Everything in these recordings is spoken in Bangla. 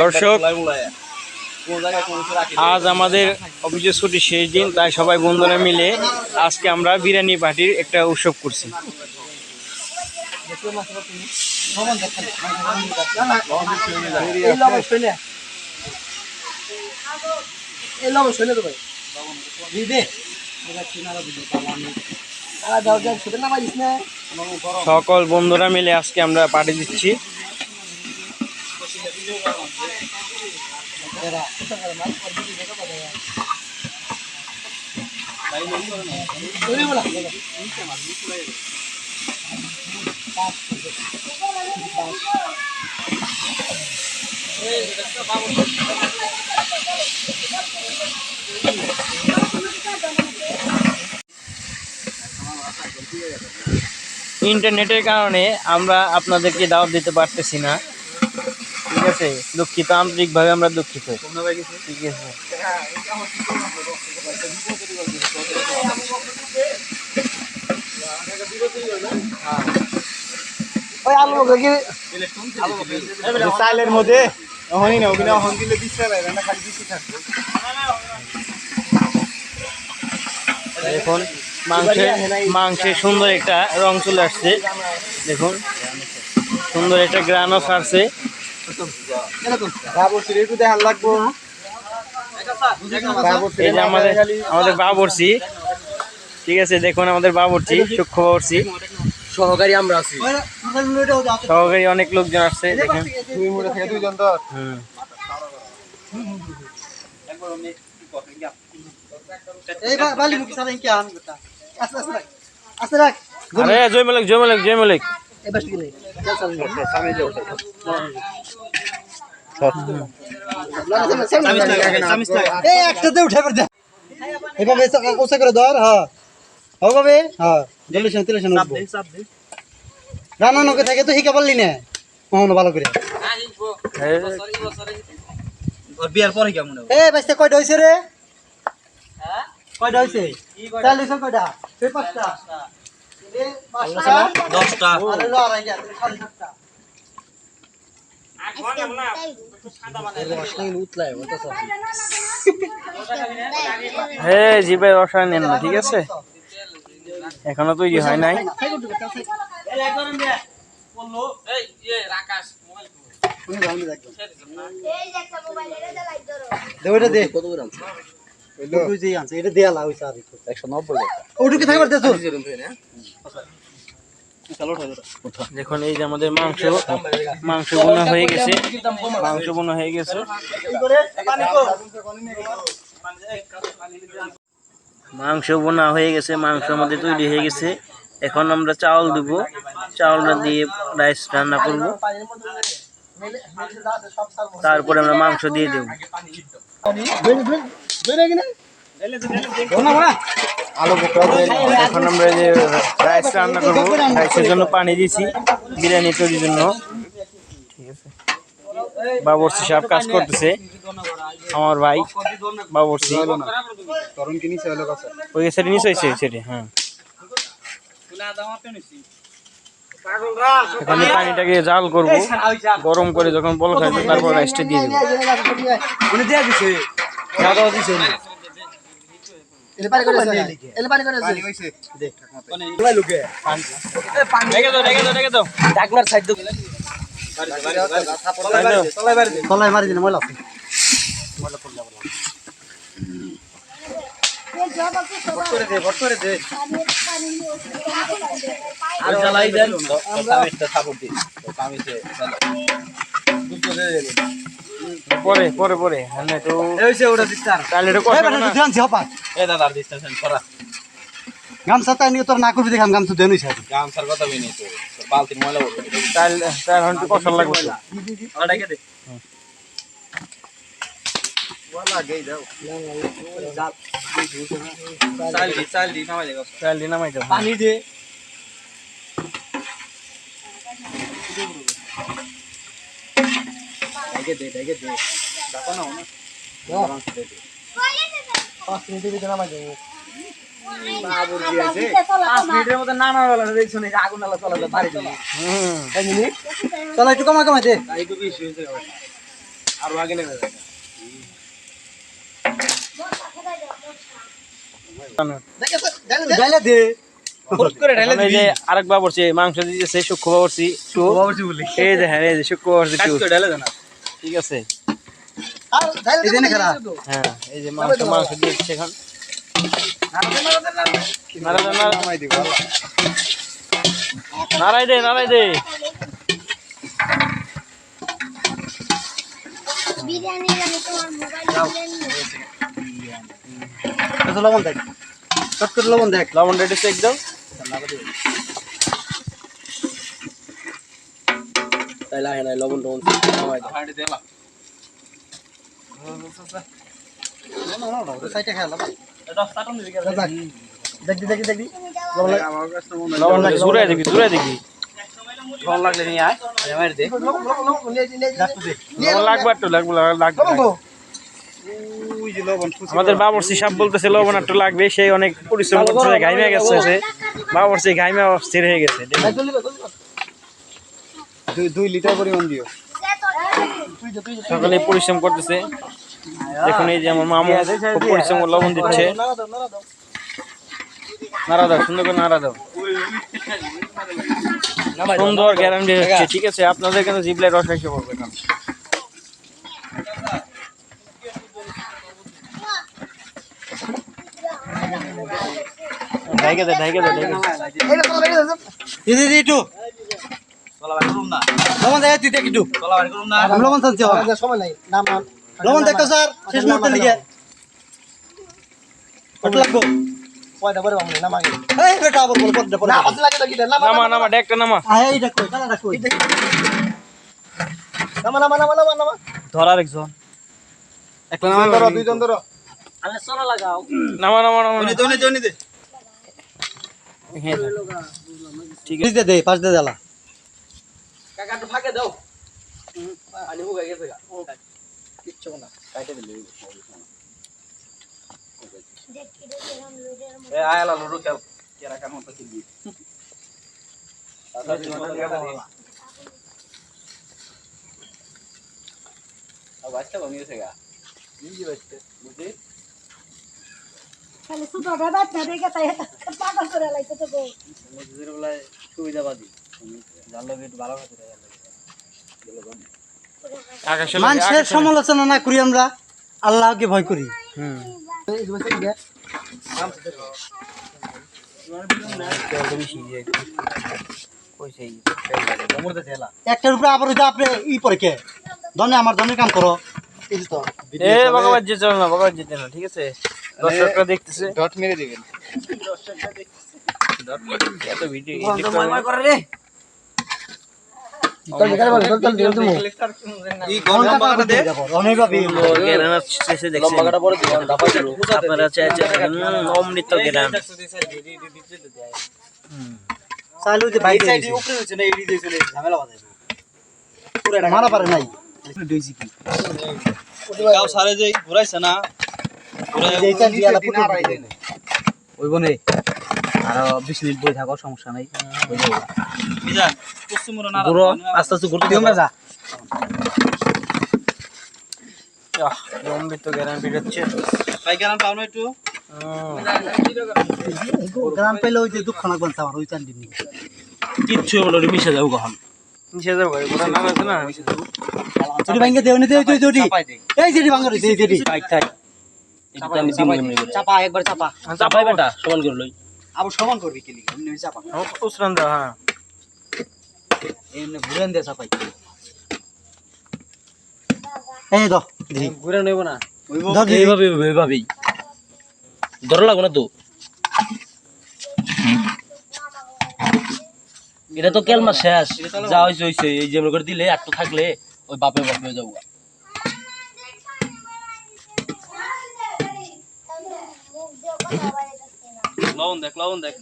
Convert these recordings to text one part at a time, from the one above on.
দর্শক, আজ আমাদের অফিসের ছুটি শেষ দিন তাই সবাই বন্ধুরা মিলে আজকে আমরা বিরিয়ানি পার্টির একটা উৎসব করছি। সকল বন্ধুরা মিলে আজকে আমরা পার্টি দিচ্ছি। ইন্টারনেটের কারণে আমরা আপনাদেরকে দাওয়াত দিতে পারতেছি না। ঠিক আছে? দুঃখিত আন্তরিকভাবে আমরা দুঃখিত। ঠিক আছে। মধ্যে ওখানই না ওখানে ওখান দিলে দিচ্ছে না খালি দিচ্ছি। থাকবে দেখুন মাংসের মাংসের সুন্দর একটা রং চলে আসছে। দেখুন সুন্দর একটা গ্রানও ছাড়ছে। এই যে আমাদের আমাদের বাবরসি ঠিক আছে দেখুন আমাদের বাবরচি সূক্ষ্ম বাবরচি। সহকারী আমরা আছি। সহকারী অনেক লোকজন আসছে দেখুন। দুই মুড়ে থেকে দুইজন তো হুম আরে জয় মালিক জয় মালিক জয় মালিক। একটাতে উঠে পড়ে এভাবে ওসা করে ধর হ্যাঁ। হবে হ্যাঁ। রান্না নকে থাকে তো শিখা পারলি না। কখনো ভালো করে। বিয়ার পরে কেমন এ বাইসতে কয়টা হয়েছে রে? কয়টা হয়েছে কয়টা? পাঁচটা। দশটা। হ্যাঁ জিপের রসায়ন নেন না ঠিক আছে? এখনও তৈরি হয় নাই। দে ওইটা দে। কত গ্রাম ওই যে আনছে এটা দেয়ালা হইছে আর একটু। 190 ওটুকে থাকবার দে তো দেখুন এই যে আমাদের মাংস মাংস বোনা হয়ে গেছে। মাংস বোনা হয়ে গেছে। মাংস বোনা হয়ে গেছে মাংস আমাদের তৈরি হয়ে গেছে। এখন আমরা চাউল দেবো। চাউলটা দিয়ে রাইস রান্না করব। তারপরে আমরা মাংস দিয়ে দেবো। এখন আমরা যে রাইস রান্না করব। রাইসের জন্য পানি দিয়েছি বিরিয়ানি তৈরির জন্য। ঠিক আছে বাবরসি সাহেব কাজ করতেছে। আমার ভাই বাবরসি ওই সেটি নিচে হয়েছে সেটি হ্যাঁ। এখানে পানিটাকে জাল করব গরম করে যখন বল খাইবে তারপর রাইসটা দিয়ে দেবো। উনি দিয়া দিছে। দাদা দিছে এলে পানি করে এলে পানি করে পানি হইছে রেখে দাও রেখে দাও রেখে দাও ডাকনার সাইড দে তলায় মারি দিন ময়লা করে দে ভট করে দে আর জ্বালাই দেন সামিসটা সাপোর্ট দি সামিসে দুটো দে দে পরে পরে পরে। হ্যাঁ তো হইছে ওটা দিস্তার তাহলে এটা এই না। তুই আনছি হপা এ দাদা দিস্তার সরা গামছা তাই নিয়ে তোর না করবি দেখাম গামছা দেন হইছে গামছার কথা বই তো। বালতির ময়লা তাহলে তাহলে কষ্ট লাগবে। তো। ওটা কে দে ওয়ালা গেই দাও চাল দি চাল দি নামাই দেগো তাহলে নামাই দাও পানি দে ঢেকে দে ঢেকে দে দেখো না না পাঁচ মিনিটের ভিতরে নামাই দেবো হুম চলো। একটু কমা কমাই দে। আরেক মাংস সূক্ষ্ম এই যে হ্যাঁ এই যে সূক্ষ্ম বাবরচি ঠিক আছে। এই দেনে খারাপ হ্যাঁ এই যে মাংস মাংস দিয়েছে এখন। দে, নাড়া- দে। বিরিয়ানি রানি তোমার মোবাইল আচ্ছা লবণ দেখ। চট করে লবণ দেখ। লবণ রেডি চেক দাও সাইডে খেলা দেখি দেখি দেখি লবণ লাগে জুড়ে দেখি জুড়ে দেখি। লবণ লাগলে নিয়ে আয়। লবণ লাগবে একটু লাগবে লাগবে। লবণ খুশি আমাদের বাবরসি সাপ বলতেছে লবণ একটু লাগবে। সেই অনেক পরিশ্রম করতেছে ঘাইমে গেছে সে বাবরসি ঘাইমে অস্থির হয়ে গেছে। দুই দুই লিটার পরিমাণ দিও। সকালে পরিশ্রম করতেছে। দেখুন এই যে আমার মামু খুব পরিশ্রম লবণ দিচ্ছে। নাড়া দাও সুন্দর করে নাড়া দাও। সুন্দর গ্যারান্টি হচ্ছে। ঠিক আছে আপনাদের কিন্তু জিবলাই রস এসে পড়বে না ঢাইকে দে ঢাইকে দে ঢাইকে দে। দিদি দিদি একটু। লবণ দেখ তুই দেখ একটু। লবণ চাচ্ছি সময় নাই লবণ দেখো স্যার শেষ মুহূর্তে লিখে কত লাগবো? এই বেটা আবার বল পড়তে পড়ে নামা নামা ডেকটা নামা। আয় এইটা কই? কানাডা কই ধরার একজন একটা নামে ধরো দুইজন ধরো। নামা নামা নামা দনি দনি দে। হ্যাঁ ঠিক ঠিক দে দে পাঁচ দে জ্বালা খালি না দেখে তাই পাগল করে লাইতে তো গো আকাশে মানুষের সমালোচনা না করি আমরা আল্লাহকে ভয় করি। হুম। একটার উপরে আবার আপনি ই পরে কে? ধনে আমার ধনের কাম করো। এই তো এ ভগবান যে চলো না ভগবান যেতে না ঠিক আছে? দর্শকরা দেখতেছে ডট মেরে দিবেন এত ভিডিও এডিট করে গরম যে মারা পারে নাই গাও সারে যাই ঘুরাইছে না এইটা দিয়ালা পুটে দিবে। ওই বনে আরও বিশ মিনিট বই থাকো সমস্যা নাই। মিজান পশ্চিম মোড় না ঘুরো আস্তে আস্তে ঘুরতে দিও যা আহ, অমৃত গেরান ভাই কেন পাও না একটু? গ্রাম পেলে ওই যে দুঃখ না বলছে আমার ওই চান্দি নিয়ে কিচ্ছু বলো মিশে যাও ভাই ওরা নাম আছে না? ওটি ভাঙ্গে দেও নি দেও তুই এই যেটি ভাঙ্গে রইছে এই যেটি থাক থাক। এটা আমি দিন এমনি করে। চাপা একবার চাপা। চাপাই বেটা সমান করে লই। আবার সমান করবি কি লিখে এমনি চাপা। উসরান দাও হ্যাঁ। এমনি ঘুরেন দে চাপাই। এই দাও দিদি ঘুরে নেব না। ধর এইভাবে এইভাবেই। ধরো লাগো না তো। এটা তো কেলমা শেষ। যা হয়েছে হয়েছে এই যেমন করে দিলে একটু থাকলে ওই বাপে বাপে যাব। লবণ দেখ লবণ দেখ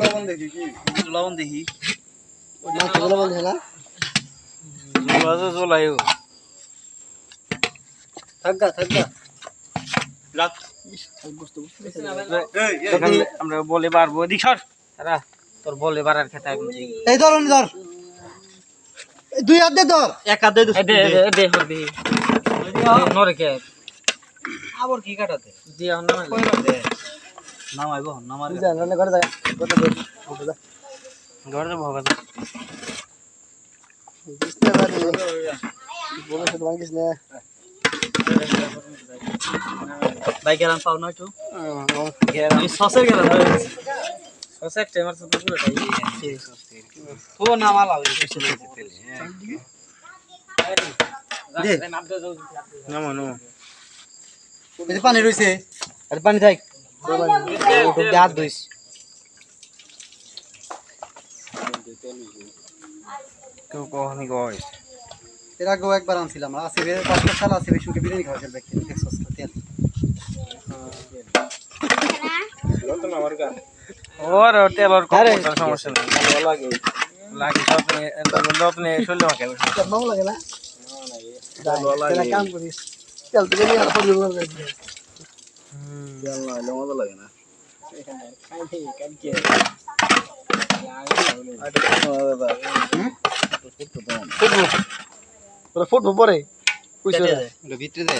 লবণ দেখি কি লবণ দেখি জোলা তো জোলাইও থাকগা থাকগা রাখ আমরা বলে পারব এদিক সর তারা তোর বলে বাড়ার খেতে। এই ধর ধর দুই হাত দে ধর এক হাতে দে দে, দে নরে কে আবার কি কাটাতে? দিয়া হন না নামাইবো নামার রান্না করে যায় কথা বল ঘরে ভগা বলে শুধু ভাঙিস না ভাই গেলাম পাও না একটু? আমি সসের গেলাম সস একটা আমার সাথে পুরো খাই ও নামা লাভ দে। নামো নামো। এই যে পানি রইছে আর পানি থাক। হাত ধুইস। কেউ কখনই কয় এর আগেও একবার আনছিলাম আসিফে পাঁচটা সাল আসিফে শুকে বিরিয়ানি খাওয়া যাবে দেখছিস তেল। ওর তেলর কম সমস্যা নেই। লাগে লাগে যত্নে যত্নে শরীর মাখে ভালো লাগে না? তেলা কাম করিস। তেল তো নিয়ে আর পড়বে বলবে ফুটবো পরে? কইছো এটা ভিতরে দে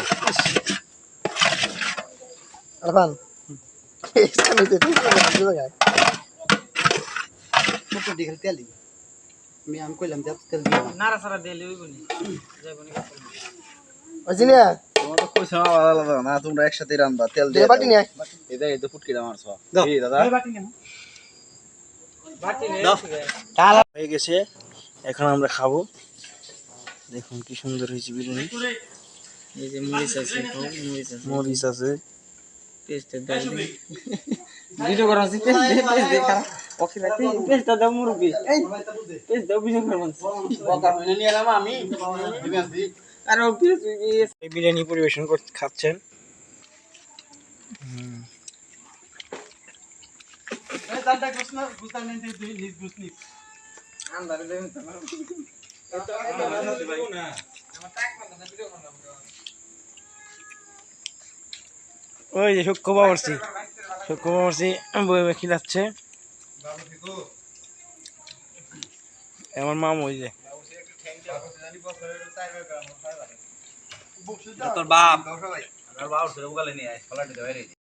আরফান এখানে তো ঠিক আছে লাগাই কত দিকে তেল দিবি। আমি আমি কইলাম যে তেল দিবি। নাড়া সারা দিলে ওই বনি অজিনিয়া তোমার তো কইছ আলাদা আলাদা না তোমরা একসাথে রান্না তেল দিয়ে বাটি নিয়ে এটা এই তো ফুটকিটা মারছ এই দাদা। হয়ে গেছে এখন আমরা খাব। দেখুন কি সুন্দর হয়েছে বিরিয়ানি। এই যে মরিচ আছে মরিচ আছে। মরিচ আছে। পেস্টের দাও ভিডিও করা আছে পেস্ট দে পেস্ট দে খারাপ। ওকে রাখি পেস্ট দাও মুরগি। এই পেস্ট দাও ভিডিও করা বকা হইলে নিয়ে এলাম আমি আর এই বিরিয়ানি পরিবেশন করতে খাচ্ছেন। ওই যে সূক্ষ্ম বাবরসি সূক্ষ্ম বাবরসি বই খিলাচ্ছে। আমার মাম ওই যে। তোর বাপ তোর বাপ সেরকম গালে নিয়ে আয় ফলাটি দেবে